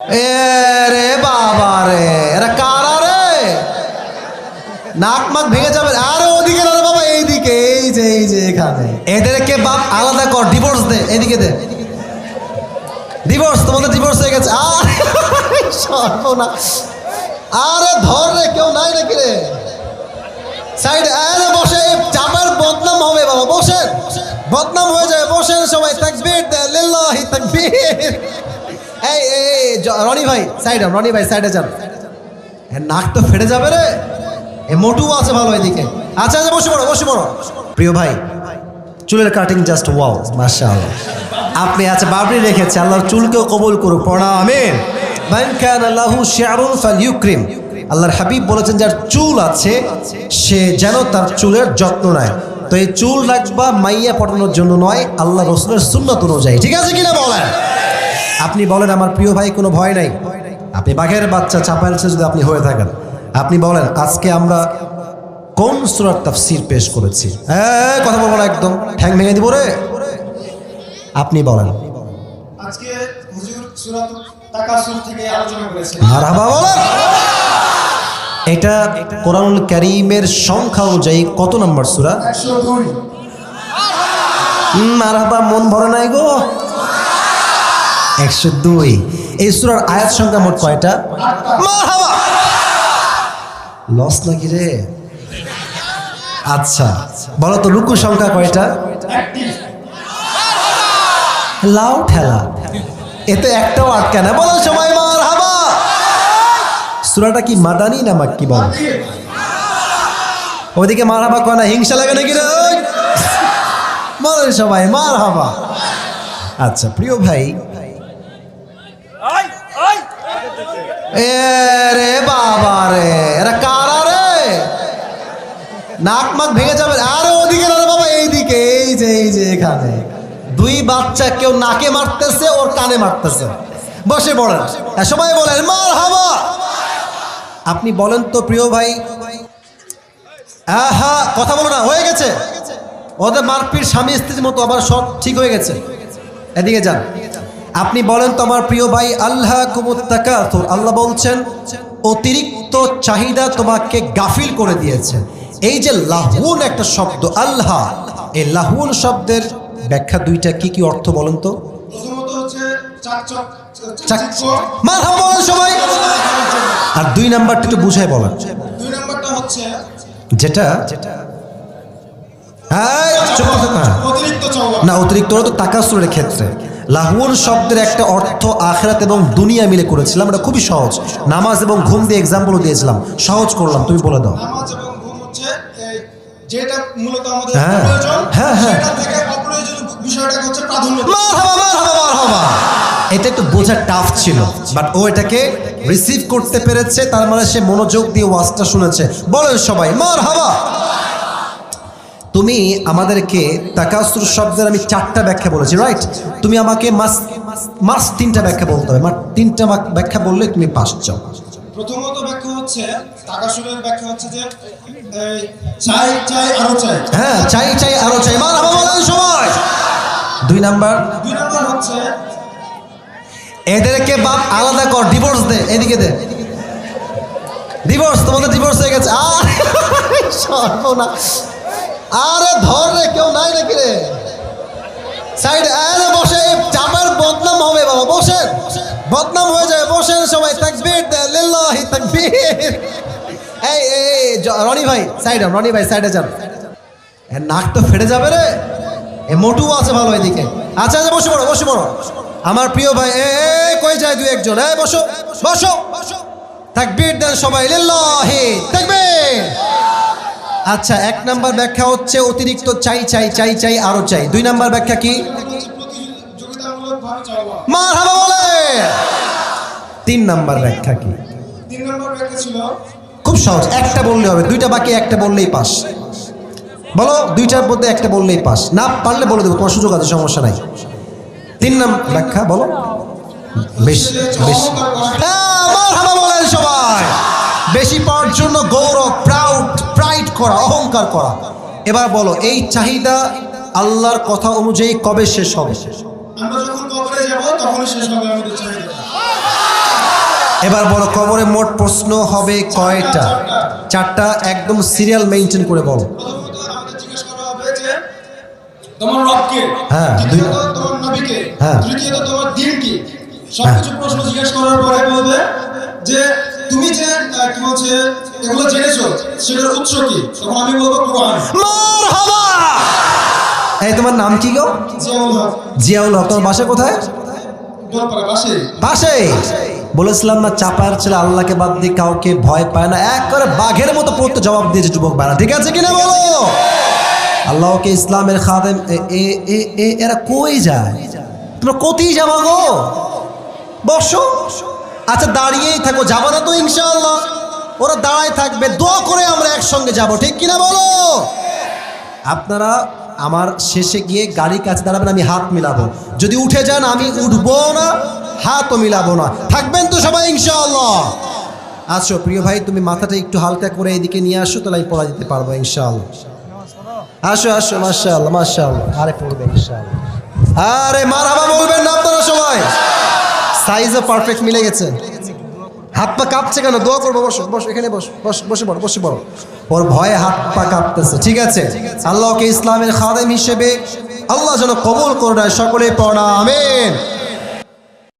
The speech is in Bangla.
এ রে বাবা রে, এরা কারা রে? নাক মাক ভেঙে যাবে। আরে ওদিকে না বাবা, এইদিকে, এই যে এই যে, এখানে। এদেরকে বাপ আলাদা কর ডিভোর্স দে এদিকে দে। ডিভোর্স তোমাদের ডিভোর্স হয়ে গেছে। আরে ধর রে, কেউ নাই নাকি রে? সাইডে আরে বসে চাপার বদনাম হবে বাবা, বসেন। বদনাম হয়ে যায় বসেন সবাই, তাকবীর দে লিল্লাহি তাকবীর। এই এই রনি ভাই সাইডে রনি ভাই সাইডে যান। নাক তো ফেটে যাবে রে। এ মোটু আছে ভালো এদিকে। আচ্ছা আচ্ছা বসে পড়ো বসে পড়ো। প্রিয় ভাই, চুলের কাটিং জাস্ট ওয়াও মাশাআল্লাহ। আপনি আচ্ছা বাবরি রেখেছে, আল্লাহর চুলকেও কবুল করুক পড়া আমিন। মান লাহু শি'রুন ফালইউকরিম। আল্লাহর হাবিব বলেছেন, যার চুল আছে, সে যেন তার চুলের যত্ন নেয়। তো এই চুল রাখবা মাইয়া পটানোর জন্য নয়, আল্লাহ রসুলের সুন্নত অনুযায়ী। ঠিক আছে কিনা বলেন? আপনি বলেন আমার প্রিয় ভাই কোনো ভয় নাই। আপনি বাঘের বাচ্চা চাপাইল যদি আপনি হয়ে থাকেন। আপনি বলেন আজকে আমরা কোন সুরার তাফসির পেশ করেছি? হ্যাঁ কথা বলব না একদম। ঠ্যাং ভেঙে দিব রে। আপনি বলেন। আজকে হুজুর সুরাত তাকাসুর থেকে আলোচনা করেছে। মারহাবা বলেন। এটা কোরআনুল করিমের সংখ্যা অনুযায়ী কত নম্বর সুরা? মারহাবা মন ভরে নাই গো। একশো দুই। এই সুরার আয়াত সংখ্যা মোট কয়টা? লস নাকি রে? আচ্ছা বলো তো রুকু সংখ্যা কয়টা? লাউ ঠেলা। এতে একটাও আটকে না। বলো সবাই মার হাবা সুরাটা কি মাদানি না মাক্কি বল? ওইদিকে মার হাবা কয় না হিংসা লাগে নাকি রে? বলেন সবাই মার হাবা আচ্ছা প্রিয় ভাই এ রে বাবা রে, এরা কারা রে? নাক মাক ভেঙে যাবে। আরে ওদিকে না বাবা, এইদিকে, এই যে এই যে, এখানে। দুই বাচ্চা কেউ নাকে মারতেছে, ওর কানে মারতেছে। বসে পড়েন। আর সবাই বলেন মার হাবা আপনি বলেন তো, প্রিয় ভাই। হ্যাঁ কথা বলো না, হয়ে গেছে। ওদের মারপিট স্বামী স্ত্রীর মতো, আবার সব ঠিক হয়ে গেছে। এদিকে যান। আপনি বলেন তো আমার প্রিয় ভাই আল্লাহ কুমুত্তাকাতুর আল্লাহ বলছেন, অতিরিক্ত চাহিদা তোমাকে গাফিল করে দিয়েছে। এই যে লাহুন একটা শব্দ, আল্লাহ, এই লাহুন শব্দের ব্যাখ্যা দুইটা কি কি অর্থ বলেন তো? আর দুই নাম্বারটা একটু বুঝাই বলেন। যেটা চাওয়া না। অতিরিক্ত তো তাকাসুরের ক্ষেত্রে। লাহুন শব্দের একটা অর্থ আখরাত এবং দুনিয়া মিলে করেছিলাম। এটা খুবই সহজ। নামাজ এবং ঘুম দিয়ে এক্সাম্পলও দিয়েছিলাম। সহজ করলাম তুমি বলে দাও। হ্যাঁ, হ্যাঁ, হ্যাঁ। মারহাবা। এটা একটু বোঝা টাফ ছিল বাট ও এটাকে রিসিভ করতে পেরেছে তার মানে সে মনোযোগ দিয়ে ওয়াজটা শুনেছে। বলেন সবাই মার হাবা তুমি আমাদেরকে তাকাসুর শব্দের আমি চারটা ব্যাখ্যা বলেছি রাইট তুমি আমাকে মাস মাস তিনটা ব্যাখ্যা বলতে হবে। তিনটা ব্যাখ্যা বললে তুমি পাস চাও প্রথমত ব্যাখ্যা হচ্ছে তাকাসুরের ব্যাখ্যা হচ্ছে যে চাই চাই আরও চাই। হ্যাঁ চাই চাই আরও চাই। মার আমার সবাই। দুই নাম্বার। দুই নম্বর হচ্ছে এদেরকে বাপ আলাদা কর ডিভোর্স দে এদিকে দে। ডিভোর্স তোমাদের ডিভোর্স হয়ে গেছে। আরে সর্বনাশ। আরে ধর রে কেউ নাই নাকি রে? সাইডে আরে বসে এই চাপার বদনাম হবে বাবা বসেন। বদনাম হয়ে যায় বসেন সবাই তাকবীর লিল্লাহি তাকবীর। এই এই এই, রনি ভাই সাইডে রনি ভাই সাইডে যান। নাক তো ফেটে যাবে রে। এ মোটু আছে ভালো এদিকে। আচ্ছা আচ্ছা বসে পড়ো বসে পড়ো। আমার প্রিয় ভাই এ কই যায় দুই একজন? এ বসো বসো। তাকবীর দেন সবাই লিল্লাহি তাকবীর। আচ্ছা এক নাম্বার ব্যাখ্যা হচ্ছে অতিরিক্ত চাই চাই চাই চাই আরও চাই। দুই নাম্বার ব্যাখ্যা কি? তিন নাম্বার ব্যাখ্যা কি? নম্বর খুব সহজ একটা বললে হবে। দুইটা বাকি একটা বললেই পাস। বলো দুইটার মধ্যে একটা বললেই পাস। না পারলে বলে দেবো তোমার সুযোগ আছে সমস্যা নাই। তিন নাম ব্যাখ্যা বলো। বেশ বেশ। হ্যাঁ, সবাই। বেশি পাওয়ার জন্য গৌরব। করা অহংকার করা। এবার বলো এই চাহিদা আল্লাহর কথা অনুযায়ী কবে শেষ হবে? এবার বলো কবরে মোট প্রশ্ন হবে কয়টা? চারটা একদম সিরিয়াল মেনটেন করে বলো। তোমার রবকে হ্যাঁ, তোমার নবীকে হ্যাঁ। তৃতীয়ত তোমার দিন কি? সবকিছু প্রশ্ন জিজ্ঞেস করার পরে বলবে যে তুমি যে কি বলছে এগুলো জেনেছো সেটার উৎস কি? তখন আমি বলব কোরআন। এই তোমার নাম কি গো? জিয়াউল হক। জিয়াউল হক তোমার বাসা কোথায়? বাসে বলেছিলাম না চাপার ছেলে আল্লাহকে বাদ দিয়ে কাউকে ভয় পায় না। এক করে বাঘের মতো পড়তে জবাব দিয়েছে যুবক ভাইরা। ঠিক আছে কিনা বলো? আল্লাহকে ইসলামের খাদেম এ- এ- এ- এ- এরা কই যায়? তোমরা কোথায় যাব গো? বসো। আচ্ছা দাঁড়িয়েই থাকো, যাব না তো ইনশাল্লাহ ওরা দাঁড়ায় থাকবে, দোয়া করে আমরা একসঙ্গে যাব, ঠিক কিনা বলো? আপনারা আমার শেষে গিয়ে গাড়ির কাছে দাঁড়াবেন, আমি হাত মিলাবো। যদি উঠে যান, আমি উঠবো না, হাতও মিলাবো না। থাকবেন তো সবাই ইনশাল্লাহ আসো প্রিয় ভাই, তুমি মাথাটা একটু হালকা করে এদিকে নিয়ে আসো, তাহলে আমি পড়া যেতে পারব ইনশাআল্লাহ। আসো আসো, মাশাআল্লাহ মাশাআল্লাহ। আরে পড়বে ইনশাআল্লাহ। আরে মারহাবা বলবেন না আপনারা সবাই। সাইজও পারফেক্ট মিলে গেছে। হাত পা কাঁপছে কেন? দোয়া করব, বসো বসো, এখানে বসো, বস, বসে পড়ো বসে পড়ো। ওর ভয়ে হাত পা কাঁপতেছে, ঠিক আছে? আল্লাহকে ইসলামের খাদেম হিসেবে আল্লাহ যেন কবল করে সকলে পড়া আমেন।